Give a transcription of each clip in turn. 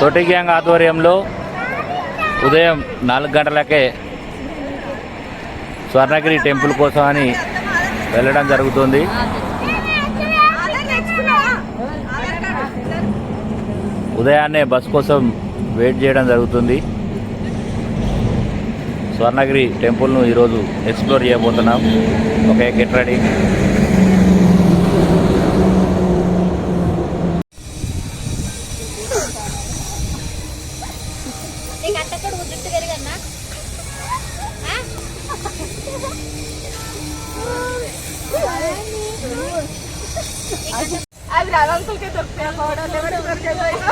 తోటి గ్యాంగ్ ఆధ్వర్యంలో ఉదయం నాలుగు గంటలకే స్వర్ణగిరి టెంపుల్ కోసం అని వెళ్ళడం జరుగుతుంది. ఉదయాన్నే బస్ కోసం వెయిట్ చేయడం జరుగుతుంది. స్వర్ణగిరి టెంపుల్ను ఈరోజు ఎక్స్ప్లోర్ చేయబోతున్నాం. Okay get ready. నీకు అట్టక్కడ జుట్టు పెరిగన్నా అది రాదంకులకే దొరుకుతాయి పౌడర్ ఎవరు చెప్పులేండి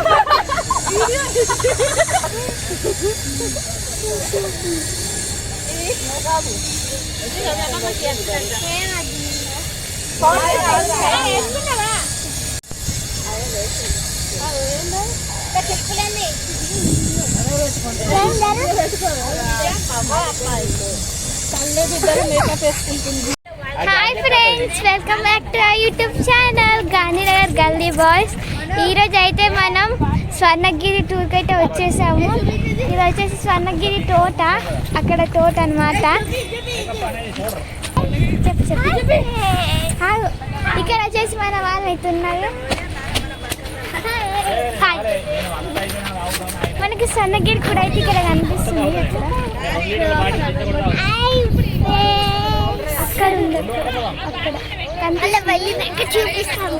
hi friends welcome back to our YouTube channel Gandhinagar gully boys. ఈరోజు అయితే మనం స్వర్ణగిరి టూర్కి అయితే వచ్చేసాము. ఇది వచ్చేసి స్వర్ణగిరి తోట అక్కడ తోట అన్నమాట. చెప్పు చెప్పు. ఇక్కడ వచ్చేసి మన వాళ్ళు అయితే ఉన్నారు హాయ్ స్వర్ణగిరి కూడా అయితే ఇక్కడ కనిపిస్తుంది. అక్కడ ఉంది. అక్కడ చూపిస్తాం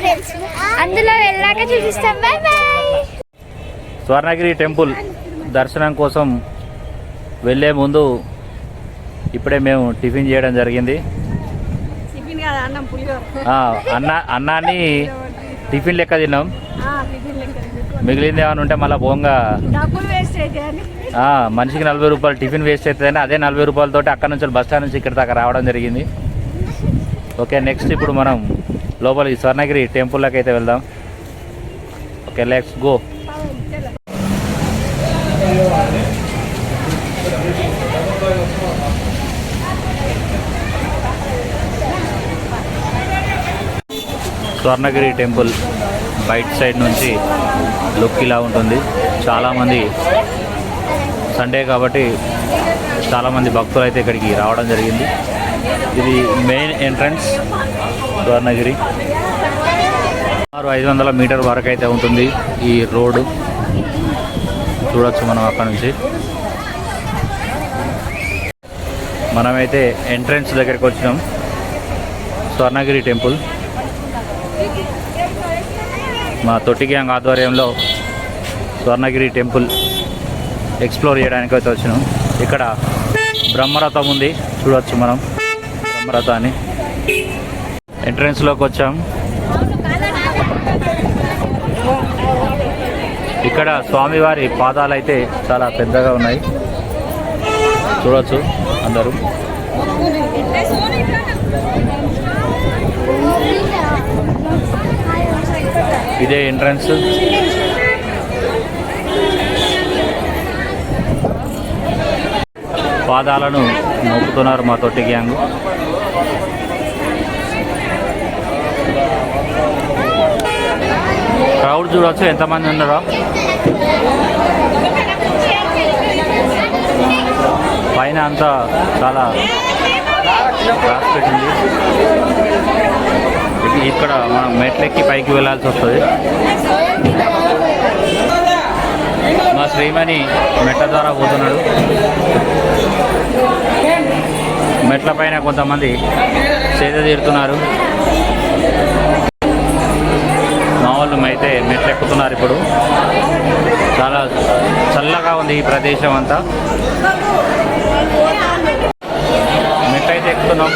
అందులో వెళ్ళాక చూపిస్తాం. Bye bye. స్వర్ణగిరి టెంపుల్ దర్శనం కోసం వెళ్ళే ముందు ఇప్పుడే మేము టిఫిన్ చేయడం జరిగింది. టిఫిన్ కాదు అన్నం పులిహోర. ఆ, అన్న అన్నాన్ని టిఫిన్ లెక్క తిన్నాం. మిగిలింది ఏమైనా ఉంటే మళ్ళీ పోంగా ఆ, మనిషికి నలభై రూపాయలు టిఫిన్ వేస్ట్ అవుతుందని అదే నలభై రూపాయలతోటి అక్కడ నుంచి బస్ స్టాండ్ నుంచి ఇక్కడ దాకా రావడం జరిగింది. ఓకే నెక్స్ట్ ఇప్పుడు మనం లోపలికి స్వర్ణగిరి టెంపుల్లోకి అయితే వెళ్దాం. Okay let's go. Swarnagiri temple బయట సైడ్ నుంచి లుక్ ఇలా ఉంటుంది. చాలామంది సండే కాబట్టి చాలామంది భక్తులు అయితే ఇక్కడికి రావడం జరిగింది. ఇది మెయిన్ ఎంట్రన్స్ స్వర్ణగిరి. సుమారు ఐదు వందల మీటర్ వరకు అయితే ఉంటుంది ఈ రోడ్డు. చూడొచ్చు మనం అక్కడ నుంచి. మనమైతే ఎంట్రన్స్ దగ్గరికి వచ్చినాం. స్వర్ణగిరి టెంపుల్. మా తొట్టి గ్యాంగ్ ఆధ్వర్యంలో స్వర్ణగిరి టెంపుల్ ఎక్స్ప్లోర్ చేయడానికి అయితే వచ్చినాం. ఇక్కడ బ్రహ్మరథం ఉంది. చూడొచ్చు మనం బ్రహ్మరథాన్ని. ఎంట్రన్స్లోకి వచ్చాం. ఇక్కడ స్వామివారి పాదాలు అయితే చాలా పెద్దగా ఉన్నాయి. చూడవచ్చు అందరూ. ఇదే ఎంట్రన్స్ పాదాలను నొప్పుతున్నారు మా తొట్టి గ్యాంగ్ క్రౌడ్ చూడవచ్చు ఎంతమంది ఉన్నారో. పైన అంతా చాలా రాసి పెట్టింది. ఇక్కడ మనం మెట్లెక్కి పైకి వెళ్ళాల్సి వస్తుంది. మా శ్రీమణి మెట్ల ద్వారా పోతున్నాడు. మెట్ల పైన కొంతమంది సేద తీరుతున్నారు. మా వాళ్ళు అయితే మెట్లెక్కుతున్నారు ఇప్పుడు. చాలా చల్లగా ఉంది ఈ ప్రదేశం అంతా. మెట్లయితే ఎక్కుతున్నాం.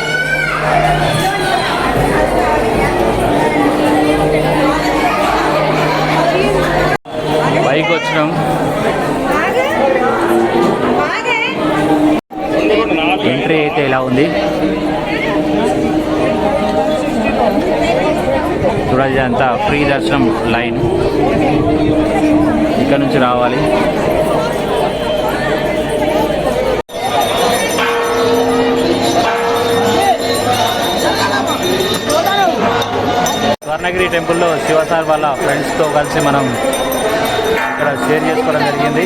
స్వర్ణగిరి టెంపుల్లో శివసార్ వాళ్ళ ఫ్రెండ్స్తో కలిసి మనం ఇక్కడ షేర్ చేసుకోవడం జరిగింది.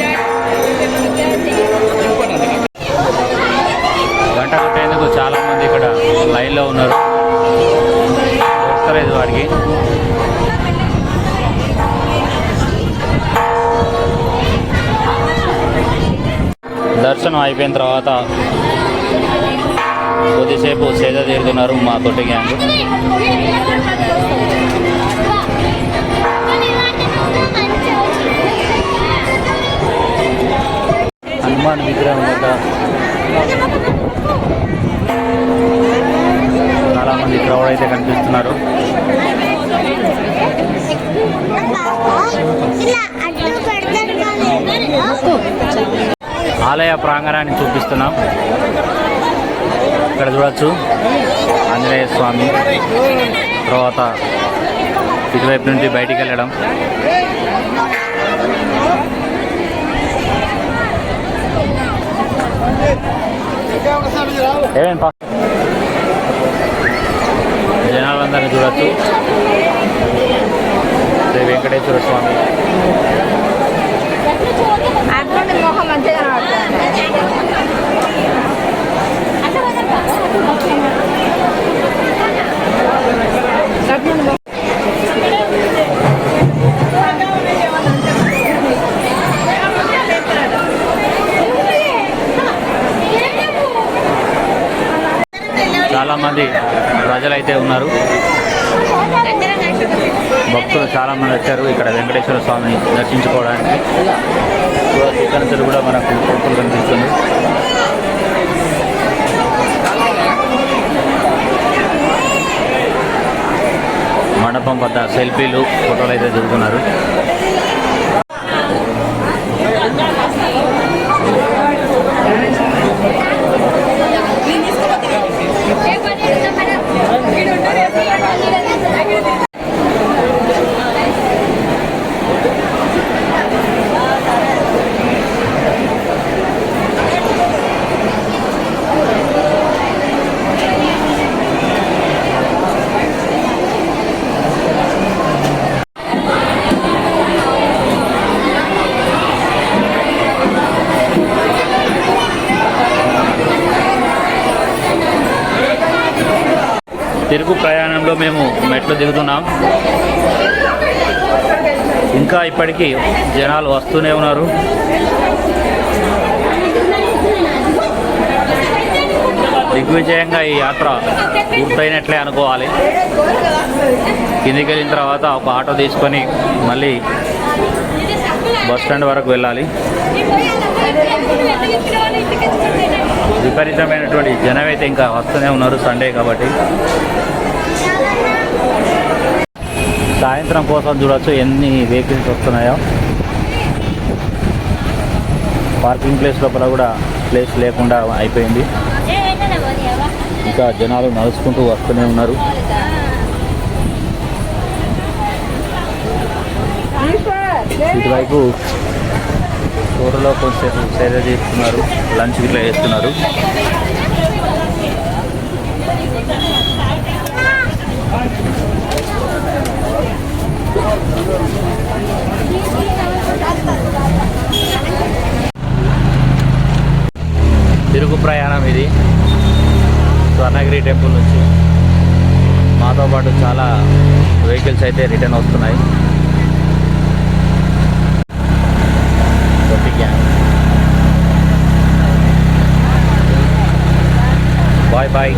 గంట కొట్టేందుకు చాలామంది ఇక్కడ లైన్లో ఉన్నారు. దొరకలేదు వాడికి. దర్శనం అయిపోయిన తర్వాత కొద్దిసేపు సేద తీరుతున్నారు మా తోటి గ్యాంగ్ హనుమాన్ విగ్రహం వద్ద చాలామంది క్రౌడ్ అయితే కనిపిస్తున్నారు. ఆలయ ప్రాంగణాన్ని చూపిస్తున్నాం. ఇక్కడ చూడొచ్చు. ఆంజనేయ స్వామి తర్వాత ఇటువైపు నుండి బయటికి వెళ్ళడం. జనాలందరినీ చూడొచ్చు. శ్రీ వెంకటేశ్వర స్వామి. ప్రజలైతే ఉన్నారు. భక్తులు చాలా మంది వచ్చారు. ఇక్కడ వెంకటేశ్వర స్వామిని దర్శించుకోవడానికి. చూడొచ్చు ఇక్కడ కూడా మనకు టెంపుల్ కనిపిస్తుంది మండపం వద్ద సెల్ఫీలు ఫోటోలు అయితే దిగుతున్నారు. తిరుగు ప్రయాణంలో మేము మెట్లు దిగుతున్నాం. ఇంకా ఇప్పటికీ జనాలు వస్తూనే ఉన్నారు. దిగ్విజయంగా ఈ యాత్ర పూర్తయినట్లే అనుకోవాలి. కిందికి వెళ్ళిన తర్వాత ఒక ఆటో తీసుకొని మళ్ళీ బస్ స్టాండ్ వరకు వెళ్ళాలి. విపరీతమైనటువంటి జనం అయితే ఇంకా వస్తూనే ఉన్నారు సండే కాబట్టి. సాయంత్రం కోసం చూడొచ్చు ఎన్ని వెహికల్స్ వస్తున్నాయో. పార్కింగ్ ప్లేస్ లోపల కూడా ప్లేస్ లేకుండా అయిపోయింది. ఇంకా జనాలు నడుచుకుంటూ వస్తూనే ఉన్నారు. ఇటువైపు కూరలో కొంచెంసేపు సేద చేస్తున్నారు లంచ్ ఇట్లా చేస్తున్నారు. తిరుగు ప్రయాణం ఇది. స్వర్ణగిరి టెంపుల్ నుంచి మాతో పాటు చాలా వెహికల్స్ అయితే రిటర్న్ వస్తున్నాయి కొట్టి gang bye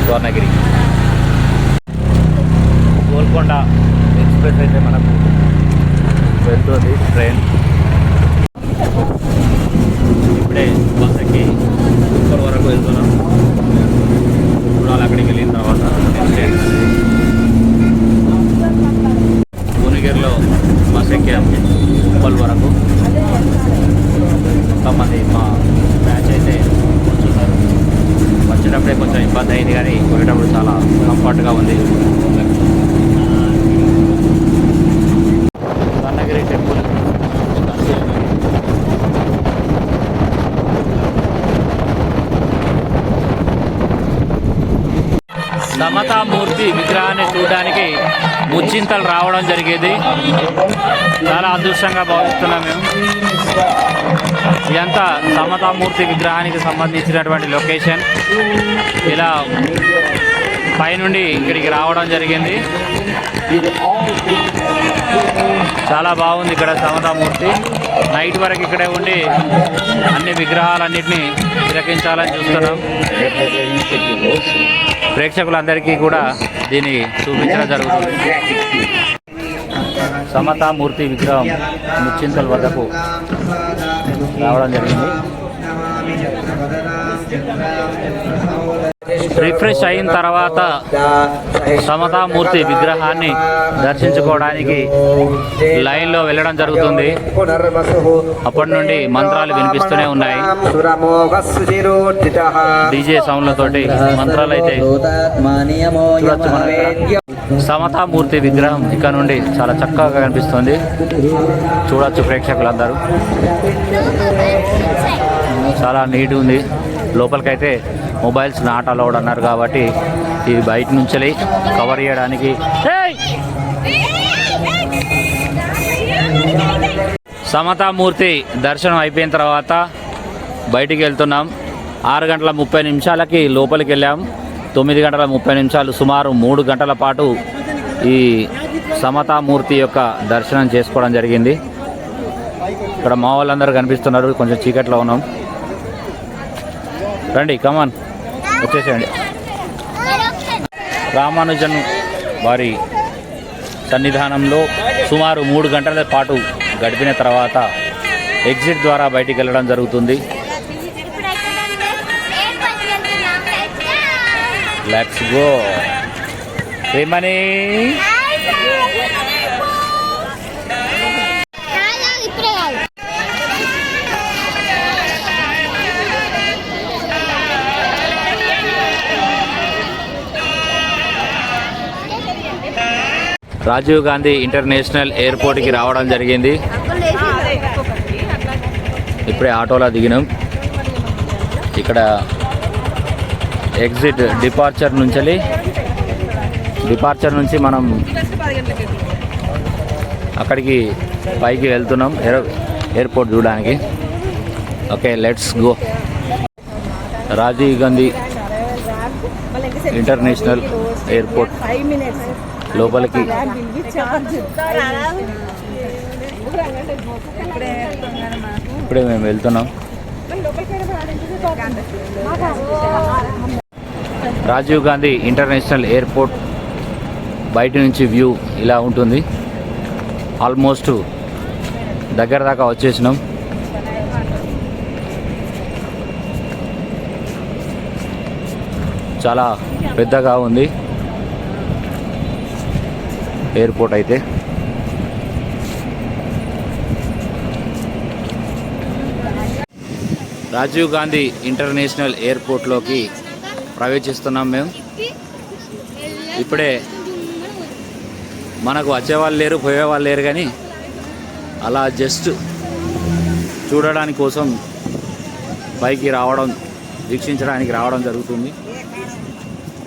Swarnagiri. Golconda express అయితే మనకు వెళ్తుంది ట్రైన్ ఇప్పుడే బస్ ఎక్కి ఉప్పల్ వరకు వెళ్తున్నాం చూడాలి అక్కడికి వెళ్ళిన తర్వాత నెక్స్ట్ ఏంటనేది భువనగిరిలో బస్ ఎక్కాం ఉప్పల్ వరకు కొంతమంది మా బ్యాచ్ అయితే కూర్చున్నారు వచ్చేటప్పుడే కొంచెం ఇబ్బంది అయింది కానీ కొనేటప్పుడు చాలా కంఫర్ట్గా ఉంది స్వర్ణగిరి టెంపుల్ సమతామూర్తి విగ్రహాన్ని చూడడానికి ముచ్చింతలు రావడం జరిగేది. చాలా అదృష్టంగా భావిస్తున్నాం మేము. ఇదంతా సమతామూర్తి విగ్రహానికి సంబంధించినటువంటి లొకేషన్. ఇలా పైనుండి ఇక్కడికి రావడం జరిగింది. చాలా బాగుంది ఇక్కడ సమతామూర్తి. నైట్ వరకు ఇక్కడే ఉండి అన్ని విగ్రహాలన్నింటినీ తిలకించాలని చూస్తున్నాం. ప్రేక్షకులందరికీ కూడా దీన్ని చూపించడం జరుగుతుంది. సమతామూర్తి విగ్రహం ముచ్చింతల వద్దకు రావడం జరిగింది. రిఫ్రెష్ అయిన తర్వాత సమతామూర్తి విగ్రహాన్ని దర్శించుకోవడానికి లైన్లో వెళ్ళడం జరుగుతుంది. అప్పటి నుండి మంత్రాలు వినిపిస్తూనే ఉన్నాయి. డీజే సౌండ్లతోటి మంత్రాలు అయితే సమతామూర్తి విగ్రహం ఇక్కడ నుండి చాలా చక్కగా కనిపిస్తుంది. చూడొచ్చు ప్రేక్షకులందరూ. చాలా నీట్ ఉంది. లోపలికైతే మొబైల్స్ నాట్ అలౌడ్ అన్నారు కాబట్టి ఇది బయట నుంచి కవర్ చేయడానికి సమతామూర్తి దర్శనం అయిపోయిన తర్వాత బయటికి వెళ్తున్నాం. ఆరు గంటల ముప్పై నిమిషాలకి లోపలికి వెళ్ళాం. తొమ్మిది గంటల ముప్పై నిమిషాలు సుమారు మూడు గంటల పాటు ఈ సమతామూర్తి యొక్క దర్శనం చేసుకోవడం జరిగింది. ఇక్కడ మా వాళ్ళందరూ కనిపిస్తున్నారు. కొంచెం చీకట్లో ఉన్నాం. రండి కమాన్ వచ్చేసేయండి. రామానుజన్ వారి సన్నిధానంలో సుమారు మూడు గంటల పాటు గడిపిన తర్వాత ఎగ్జిట్ ద్వారా బయటికి వెళ్ళడం జరుగుతుంది. లెట్స్ గో ఏమని రాజీవ్ గాంధీ ఇంటర్నేషనల్ ఎయిర్పోర్ట్కి రావడం జరిగింది. ఇప్పుడే ఆటోలో దిగినాం. ఇక్కడ ఎగ్జిట్ డిపార్చర్ నుంచి డిపార్చర్ నుంచి మనం అక్కడికి పైకి వెళ్తున్నాం. ఎయిర్ ఎయిర్పోర్ట్ చూడడానికి. Okay let's go. Rajiv Gandhi international airport. Five minutes లోపలికి. ఇప్పుడే మేము వెళ్తున్నాం. రాజీవ్ గాంధీ ఇంటర్నేషనల్ ఎయిర్పోర్ట్ బయట నుంచి వ్యూ ఇలా ఉంటుంది. ఆల్మోస్ట్ దగ్గర దాకా వచ్చేసినాం. చాలా పెద్దగా ఉంది. ఎయిర్పోర్ట్ అయితే. రాజీవ్ గాంధీ ఇంటర్నేషనల్ ఎయిర్పోర్ట్లోకి ప్రవేశిస్తున్నాం మేము. ఇప్పుడే మనకు వచ్చేవాళ్ళు లేరు పోయేవాళ్ళు లేరు కానీ అలా జస్ట్ చూడడానికి కోసం పైకి రావడం వీక్షించడానికి రావడం జరుగుతుంది.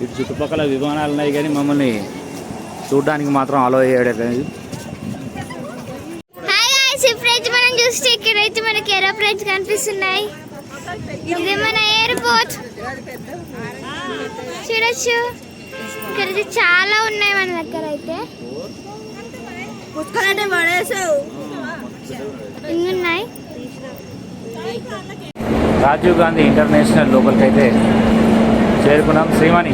ఇటు చుట్టుపక్కల విమానాలు ఉన్నాయి కానీ మమ్మల్ని చూడడానికి మాత్రం అలో చేయడం మనం చూస్తే ఇక్కడైతే మనకి ఏరోప్లేన్స్ కనిపిస్తున్నాయి. ఇది మన ఎయిర్పోర్ట్ చూడొచ్చు. ఇక్కడైతే చాలా ఉన్నాయి మన దగ్గర అయితే ఉన్నాయి రాజీవ్ గాంధీ ఇంటర్నేషనల్ లోపలికి అయితే చేరుకున్నాం. శ్రీవాణి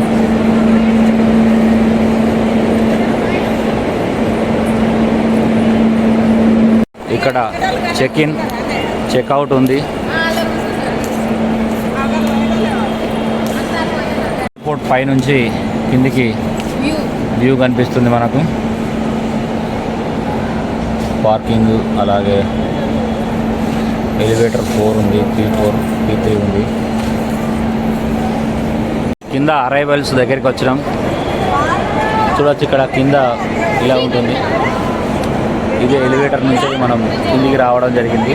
ఇక్కడ చెక్ ఇన్ చెక్అవుట్ ఉంది. ఎయిర్పోర్ట్ పైనుంచి కిందికి వ్యూ కనిపిస్తుంది మనకు. పార్కింగ్ అలాగే ఎలివేటర్ ఫోర్ ఉంది పీ ఫోర్ పీ త్రీ ఉంది. కింద అరైవల్స్ దగ్గరికి వచ్చినాం. చూడొచ్చు ఇక్కడ కింద ఇలా ఉంటుంది. ఇదే ఎలివేటర్ నుంచి మనం కిందికి రావడం జరిగింది.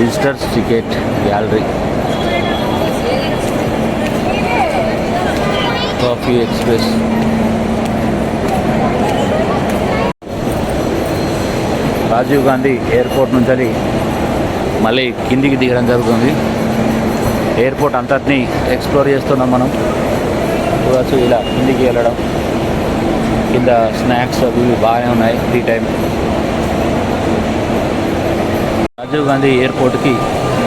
Visitors ticket gallery coffee express Rajiv Gandhi airport నుంచి మళ్ళీ కిందికి దిగడం జరుగుతుంది. ఎయిర్పోర్ట్ అంతటినీ ఎక్స్ప్లోర్ చేస్తున్నాం మనం. చూడవచ్చు ఇలా కిందికి వెళ్ళడం. కింద స్నాక్స్ అవి ఇవి బాగానే ఉన్నాయి ఫ్రీ టైం రాజీవ్ గాంధీ ఎయిర్పోర్ట్కి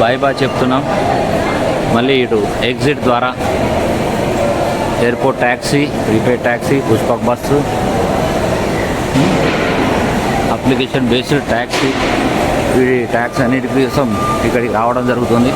బాయ్ బాయ్ చెప్తున్నాం. మళ్ళీ ఇటు ఎగ్జిట్ ద్వారా airport taxi prepaid taxi Pushpak bus application based taxi ఈ ట్యాక్స్ అన్నిటి కోసం ఇక్కడికి రావడం జరుగుతుంది.